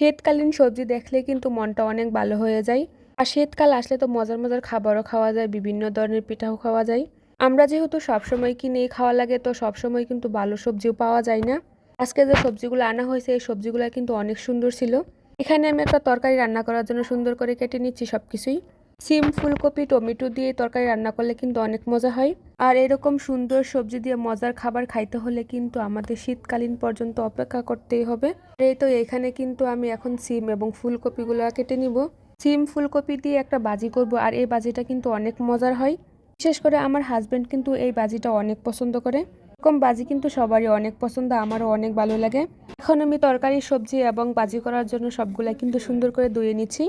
শীতকালীন সবজি দেখলে কিন্তু মনটা অনেক ভালো হয়ে যায়। আর শীতকাল আসলে তো মজার মজার খাবারও খাওয়া যায়, বিভিন্ন ধরনের পিঠাও খাওয়া যায়। আমরা যেহেতু সবসময় কিনেই খাওয়া লাগে, তো সবসময় কিন্তু ভালো সবজিও পাওয়া যায় না। আজকে যে সবজিগুলো আনা হয়েছে, এই সবজিগুলো কিন্তু অনেক সুন্দর ছিল। এখানে আমি একটা তরকারি রান্না করার জন্য সুন্দর করে কেটে নিচ্ছি সব কিছুই সিম, ফুলকপি, টমেটো দিয়ে তরকারি রান্না করলে কিন্তু অনেক মজা হয়। আর এরকম সুন্দর সবজি দিয়ে মজার খাবার খাইতে হলে কিন্তু আমাদের শীতকালীন পর্যন্ত অপেক্ষা করতেই হবে। এই তো এখানে কিন্তু আমি এখন সিম এবং ফুলকপিগুলো কেটে নিব। সিম, ফুলকপি দিয়ে একটা বাজি করব আর এই বাজিটা কিন্তু অনেক মজার হয়। বিশেষ করে আমার হাজব্যান্ড কিন্তু এই বাজিটা অনেক পছন্দ করে। এরকম বাজি কিন্তু সবারই অনেক পছন্দ, আমারও অনেক ভালো লাগে। এখন আমি তরকারি, সবজি এবং বাজি করার জন্য সবগুলা কিন্তু সুন্দর করে ধুয়ে নিচ্ছি।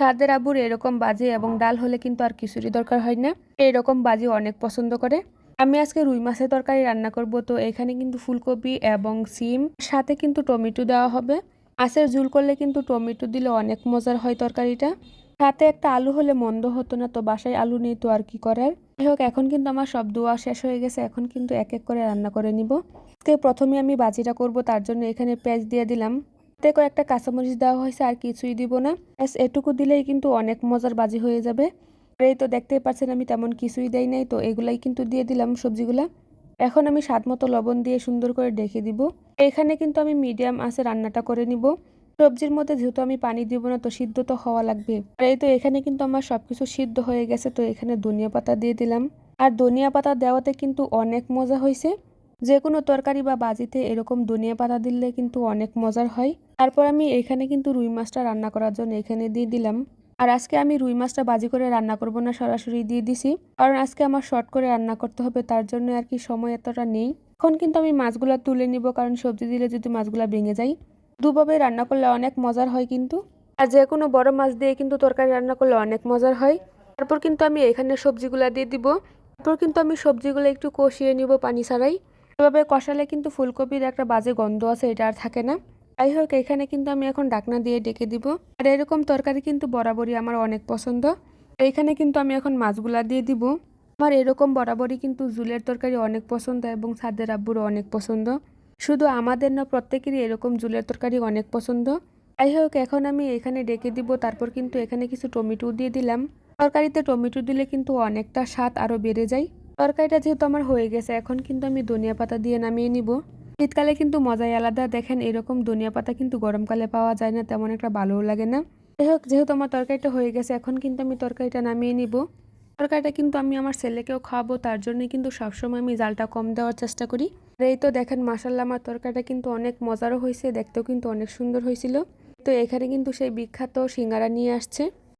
তাদের আবুর এরকম বাজি এবং ডাল হলে কিন্তু আর কিছুরই দরকার হয় না। এরকম বাজি অনেক পছন্দ করে। আমি আজকে রুই মাছের তরকারি রান্না করব, তো এখানে কিন্তু ফুলকপি এবং সিম, সাথে কিন্তু টমেটো দেওয়া হবে। মাছের ঝুল করলে কিন্তু টমেটো দিলে অনেক মজার হয় তরকারিটা। সাথে একটা আলু হলে মন্দ হতো না, তো বাসায় আলু নেই, তো আর কি করার? যাই হোক, এখন কিন্তু আমার সব দোয়া শেষ হয়ে গেছে, এখন কিন্তু এক এক করে রান্না করে নিব। আজকে প্রথমে আমি বাজিটা করব, তার জন্য এখানে পেঁয়াজ দিয়ে দিলাম। এতে কয়েকটা কাঁচামরিচ দেওয়া হয়েছে, আর কিছুই দিব না। ব্যাস, এটুকু দিলেই কিন্তু অনেক মজার বাজি হয়ে যাবে। এই তো দেখতেই পাচ্ছেন, আমি তেমন কিছুই দেই নাই, তো এগুলাই কিন্তু দিয়ে দিলাম সবজিগুলা। এখন আমি স্বাদ মতো লবণ দিয়ে সুন্দর করে ডেকে দিব। এখানে কিন্তু আমি মিডিয়াম আছে রান্নাটা করে নিব। সবজির মধ্যে যেহেতু আমি পানি দিব না, তো সিদ্ধ তো হওয়া লাগবে। আর এই তো এখানে কিন্তু আমার সবকিছু সিদ্ধ হয়ে গেছে, তো এখানে ধনিয়া পাতা দিয়ে দিলাম। আর ধনিয়া পাতা দেওয়াতে কিন্তু অনেক মজা হয়েছে। যে কোনো তরকারি বা বাজিতে এরকম ধনিয়া পাতা দিলে কিন্তু অনেক মজার হয়। তারপর আমি এখানে কিন্তু রুই মাছটা রান্না করার জন্য এখানে দিয়ে দিলাম। আর আজকে আমি রুই মাছটা বাজি করে রান্না করব না, সরাসরি দিয়ে দিছি। কারণ আজকে আমার শর্ট করে রান্না করতে হবে, তার জন্য আর কি সময় এতটা নেই। এখন কিন্তু আমি মাছগুলা তুলে নিব, কারণ সবজি দিলে যদি মাছগুলা ভেঙে যায়। দুভাবে রান্না করলে অনেক মজার হয় কিন্তু। আর যে কোনো বড় মাছ দিয়ে কিন্তু তরকারি রান্না করলে অনেক মজার হয়। তারপর কিন্তু আমি এখানে সবজিগুলা দিয়ে দিব। তারপর কিন্তু আমি সবজিগুলো একটু কষিয়ে নিব পানি ছাড়াই। এভাবে কষালে কিন্তু ফুলকপির একটা বাজে গন্ধ আছে, এটা আর থাকে না। যাই হোক, এখানে কিন্তু আমি এখন ডাকনা দিয়ে ডেকে দিব। আর এরকম তরকারি কিন্তু বরাবরই আমার অনেক পছন্দ। এইখানে কিন্তু আমি এখন মাছগুলা দিয়ে দিব। আমার এরকম বরাবরই কিন্তু জুলের তরকারি অনেক পছন্দ এবং সাদের আব্বুরও অনেক পছন্দ। শুধু আমাদের না, প্রত্যেকেরই এরকম জুলের তরকারি অনেক পছন্দ। যাই হোক, এখন আমি এখানে ডেকে দিব, তারপর কিন্তু এখানে কিছু টমেটো দিয়ে দিলাম। তরকারিতে টমেটো দিলে কিন্তু অনেকটা স্বাদ আরও বেড়ে যায়। তরকারিটা যেহেতু আমার হয়ে গেছে, এখন কিন্তু আমি ধনিয়া পাতা দিয়ে নামিয়ে নিব। শীতকালে কিন্তু মজাই আলাদা। দেখেন, এরকম ধনিয়া পাতা কিন্তু গরমকালে পাওয়া যায় না, তেমন একটা ভালোও লাগে না। যাই হোক, যেহেতু আমার তরকারিটা হয়ে গেছে, এখন কিন্তু আমি তরকারিটা নামিয়ে নিব। তরকারিটা কিন্তু আমি আমার ছেলেকেও খাওয়াবো, তার জন্যই কিন্তু সবসময় আমি জালটা কম দেওয়ার চেষ্টা করি। আর এই তো দেখেন মাসাল্লাহ আমার তরকারিটা কিন্তু অনেক মজারও হয়েছে, দেখতেও কিন্তু অনেক সুন্দর হয়েছিল। তো এখানে কিন্তু সেই বিখ্যাত সিঙ্গারা নিয়ে আসছে।